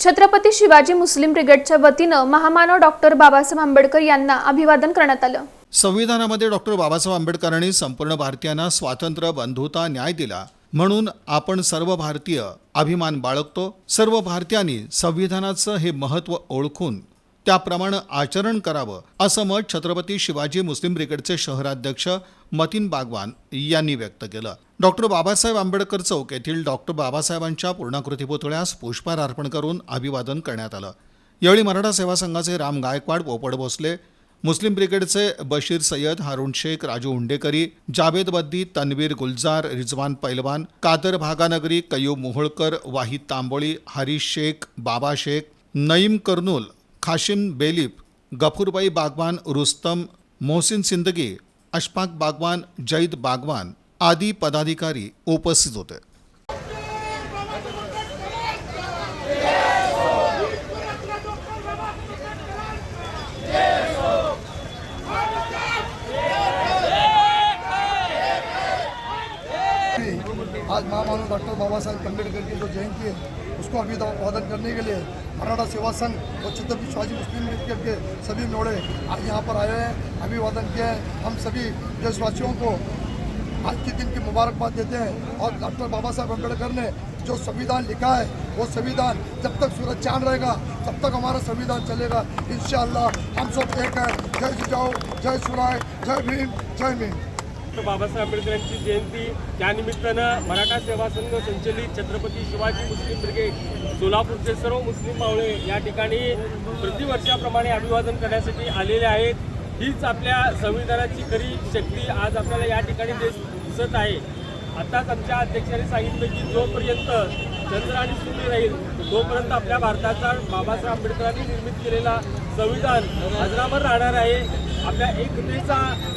छत्रपती शिवाजी मुस्लिम ब्रिगेडच्या वतीनं महामानव डॉक्टर बाबासाहेब आंबेडकर यांना अभिवादन करण्यात आलं. संविधानामध्ये डॉक्टर बाबासाहेब आंबेडकरांनी संपूर्ण भारतीयांना स्वातंत्र्य बंधुता न्याय दिला. म्हणून आपण सर्व भारतीय अभिमान बाळगतो. सर्व भारतीयांनी संविधानाचं हे महत्त्व ओळखून त्याप्रमाणे आचरण करावं असं मत छत्रपती शिवाजी मुस्लिम ब्रिगेडचे शहराध्यक्ष मतीन बागवान यांनी व्यक्त केलं. डॉक्टर बाबासाहेब आंबेडकर चौक येथील डॉक्टर बाबासाहेबांच्या पूर्णाकृती पुतळ्यास पुष्पहार अर्पण करून अभिवादन करण्यात आलं. यावेळी मराठा सेवा संघाचे राम गायकवाड पोपट भोसले मुस्लिम ब्रिगेडचे बशीर सय्यद हारुण शेख राजू हुंडेकरी जावेद बद्दी तन्वीर गुलजार रिजवान पैलवान कादर भागानगरी कयूब मोहोळकर वाहिद तांबोळी हरीश शेख बाबा शेख नईम कर्नूल खाशिम बेलिप गफूरबाई बागवान रुस्तम मोहसिन सिंदगी अशफाक बागवान जैद बागवान आदी पदाधिकारी उपस्थित होते। आज माँ महामानव डॉक्टर बाबा साहेब अंबेडकर की जो जयंती है, उसको अभी अभिवादन करने के लिए मराठा सेवा संघ और छत्रपति शिवाजी मुस्लिम लीग के सभी नोड़े आज यहाँ पर आए हैं, अभिवादन किए हैं। हम सभी देशवासियों को आज के दिन की मुबारकबाद देते हैं और डॉक्टर बाबा साहेब अंबेडकर ने जो संविधान लिखा है, वो संविधान जब तक सूरज चाँद रहेगा, तब तक हमारा संविधान चलेगा। इन हम सब एक हैं। जय जिजाऊ, जय सुराय, जय भीम जय भीम। डॉक्टर बाबासाहेब आंबेडकरांची जयंती. त्यानिमित्तानं मराठा सेवा संघ संचलित छत्रपती शिवाजी मुस्लिम ब्रिगेड सोलापूरचे सर्व मुस्लिम मावळे या ठिकाणी प्रतिवर्षाप्रमाणे अभिवादन करण्यासाठी आलेले आहेत. हीच आपल्या संविधानाची खरी शक्ती आज आपल्याला या ठिकाणी दिस- दिसत आहे. आताच आमच्या अध्यक्षांनी सांगितलं की जोपर्यंत चंद्र आणि सूर्य राहील तोपर्यंत आपल्या भारताचा बाबासाहेब आंबेडकरांनी निर्मित केलेला संविधान अजरामर राहणार आहे. आपल्या एकतेचा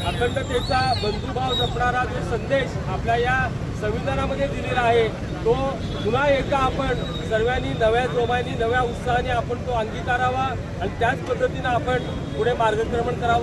अखंडतेचा बंधुभाव जपणारा जो संदेश आपल्या या संविधानामध्ये दिलेला आहे तो पुन्हा एकदा आपण सर्वांनी नव्या जोमाने नव्या उत्साहाने आपण तो अंगीकारावा आणि त्याच पद्धतीनं आपण पुढे मार्गक्रमण करावं.